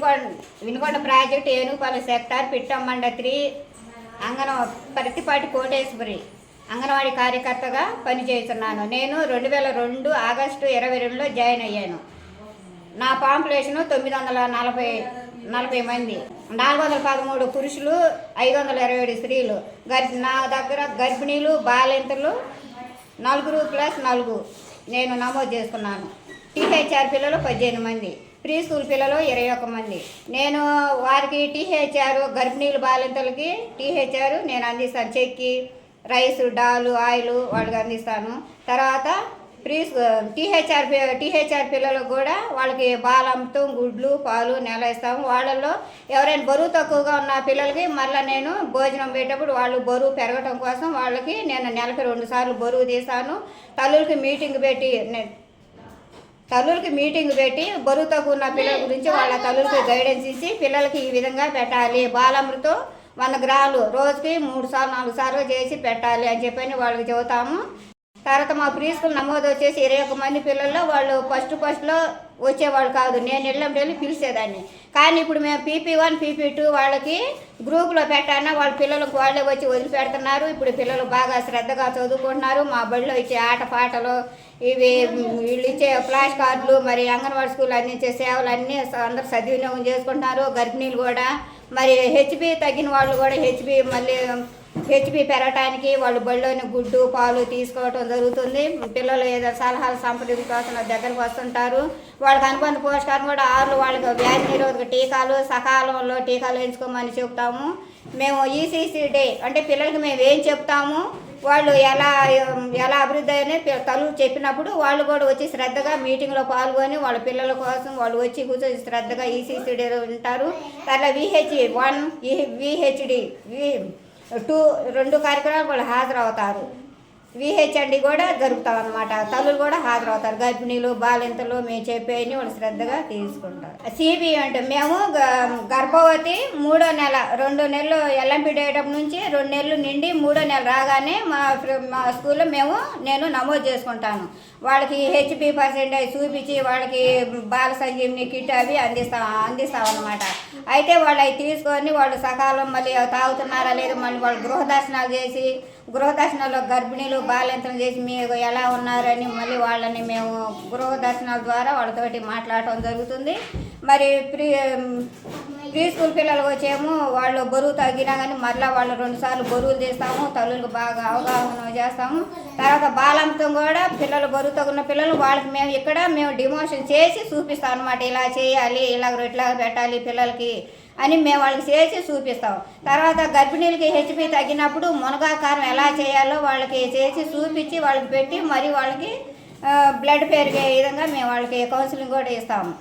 Vinukonda Vinukonda project Enugupalli sector Pittammanda three అంగన Prathipati Koteswari anganwadi కార్యకర్తగా పనిచేస్తున్నాను. నేను రెండు వేల రెండు ఆగస్టు ఇరవై రెండులో జాయిన్ అయ్యాను. నా పాంపులేషన్ తొమ్మిది వందల నలభై నలభై మంది నాలుగు వందల పదమూడు పురుషులు ఐదు వందల ఇరవై ఏడు స్త్రీలు. గర్భ నా దగ్గర గర్భిణీలు బాలింతలు నలుగురు ప్లస్ నలుగురు నేను నమోదు చేసుకున్నాను. టీహెచ్ఆర్ పిల్లలు పద్దెనిమిది మంది. ప్రీ స్కూల్ పిల్లలు ఇరవై ఒక్క మంది. నేను వారికి టీహెచ్ఆర్ గర్భిణీలు బాలింతలకి టీహెచ్ఆర్ నేను అందిస్తాను. చెక్కి రైస్ డాలు ఆయిల్ వాళ్ళకి అందిస్తాను. తర్వాత ప్రీ టీహెచ్ఆర్ టీహెచ్ఆర్ పిల్లలకు కూడా వాళ్ళకి బాలంతో గుడ్లు పాలు నెల ఇస్తాము. వాళ్ళల్లో ఎవరైనా బరువు తక్కువగా ఉన్న పిల్లలకి మళ్ళీ నేను భోజనం పెట్టేటప్పుడు వాళ్ళు బరువు పెరగటం కోసం వాళ్ళకి నేను నెలకి రెండు సార్లు బరువు తీస్తాను. తల్లులకి మీటింగ్ పెట్టి తల్లులకి మీటింగ్ పెట్టి బరువు తక్కువ ఉన్న పిల్లల గురించి వాళ్ళ తల్లులకి గైడెన్స్ ఇచ్చి పిల్లలకి ఈ విధంగా పెట్టాలి. బాలమృతం వంద గ్రాములు రోజుకి మూడు సార్లు నాలుగు సార్లు చేసి పెట్టాలి అని చెప్పని వాళ్ళకి చెబుతాము. తర్వాత మా ప్రీ స్కూల్ నమోదు వచ్చేసి ఇరవై ఒక్క మంది పిల్లల్లో వాళ్ళు ఫస్ట్ ఫస్ట్లో వచ్చేవాళ్ళు కాదు. నేను వెళ్ళినప్పుడు వెళ్ళి పిలిచేదాన్ని. కానీ ఇప్పుడు మేము పీపీ వన్ పీపీ టూ వాళ్ళకి గ్రూపులో పెట్టానా వాళ్ళ పిల్లలకు వాళ్ళే వచ్చి వదిలిపెడుతున్నారు. ఇప్పుడు పిల్లలు బాగా శ్రద్ధగా చదువుకుంటున్నారు. మా బడిలో ఇచ్చే ఆటపాటలు ఇవి వీళ్ళు ఇచ్చే ఫ్లాష్ కార్డులు మరి అంగన్వాడీ స్కూల్ అందించే సేవలు అన్నీ అందరూ సద్వినియోగం చేసుకుంటున్నారు. గర్భిణీలు కూడా. మరి హెచ్బి తగ్గిన వాళ్ళు కూడా హెచ్బి మళ్ళీ హెచ్పి పెరగటానికి వాళ్ళు బళ్ళోని గుడ్డు పాలు తీసుకోవటం జరుగుతుంది. పిల్లలు ఏదో సలహాలు సంప్రదించుకోవాల్సిన దగ్గరకు వస్తుంటారు. వాళ్ళకి అనుబంధ పోషకాలు కూడా ఆరు వాళ్ళకి వ్యాధి నిరోధక టీకాలు సకాలంలో టీకాలు వేయించుకోమని చెప్తాము. మేము ఈసీసీ డే అంటే పిల్లలకి మేము ఏం చెప్తాము? వాళ్ళు ఎలా ఎలా అభివృద్ధి అని పి- చెప్పినప్పుడు వాళ్ళు కూడా వచ్చి శ్రద్ధగా మీటింగ్లో పాల్గొని వాళ్ళ పిల్లల కోసం వాళ్ళు వచ్చి కూర్చొని శ్రద్ధగా ఈసీసీడీలో ఉంటారు. తర్వాత VH one VHD V two రెండు కార్యక్రమాలు వాళ్ళు హాజరవుతారు. విహెచ్ఎండి e కూడా జరుపుతాం అనమాట తల్లులు కూడా హాజరవుతారు. గర్భిణీలు బాలింతలు మేము చెప్పేవి వాళ్ళు శ్రద్ధగా తీసుకుంటారు. సిబి అంటే మేము గ- గర్భవతి మూడో నెల రెండు నెలలు ఎల్ఎంపి డేటప్ నుంచి రెండు నెలలు నిండి మూడో నెల రాగానే మా మా స్కూల్లో మేము నేను నమోదు చేసుకుంటాను. వాళ్ళకి హెచ్పి పర్సెంటేజ్ చూపించి వాళ్ళకి బాల సంజీవిని కిట్ అవి అందిస్తాం అందిస్తాం అనమాట అయితే వాళ్ళు అవి తీసుకొని వాళ్ళు సకాలం మళ్ళీ తాగుతున్నారా లేదు మళ్ళీ వాళ్ళు గృహ దర్శనాలు చేసి గృహ గర్భిణీలు బాలింతలు చేసి మీరు ఎలా ఉన్నారని మళ్ళీ వాళ్ళని మేము గృహదర్శనాల ద్వారా వాళ్ళతోటి మాట్లాడటం జరుగుతుంది. మరి ప్రీ ప్రీ స్కూల్ పిల్లలు వచ్చేమో వాళ్ళు బరువు తగ్గినా కానీ మళ్ళీ వాళ్ళు రెండుసార్లు బరువులు తీస్తాము తల్లులకు బాగా అవగాహన చేస్తాము. తర్వాత బాలంతం కూడా పిల్లలు బరువు తగ్గిన పిల్లలు వాళ్ళకి మేము ఇక్కడ మేము డిమోషన్ చేసి చూపిస్తాం అనమాట ఇలా చేయాలి ఇలా ఇట్లా పెట్టాలి పిల్లలకి అని మేము వాళ్ళకి చేసి చూపిస్తాం. తర్వాత గర్భిణీలకి హెచ్పి తగ్గినప్పుడు మునగాకారం ఎలా చేయాలో వాళ్ళకి చేసి చూపించి వాళ్ళకి పెట్టి మరి వాళ్ళకి బ్లడ్ పెరిగే విధంగా మేము వాళ్ళకి కౌన్సిలింగ్ కూడా ఇస్తాము.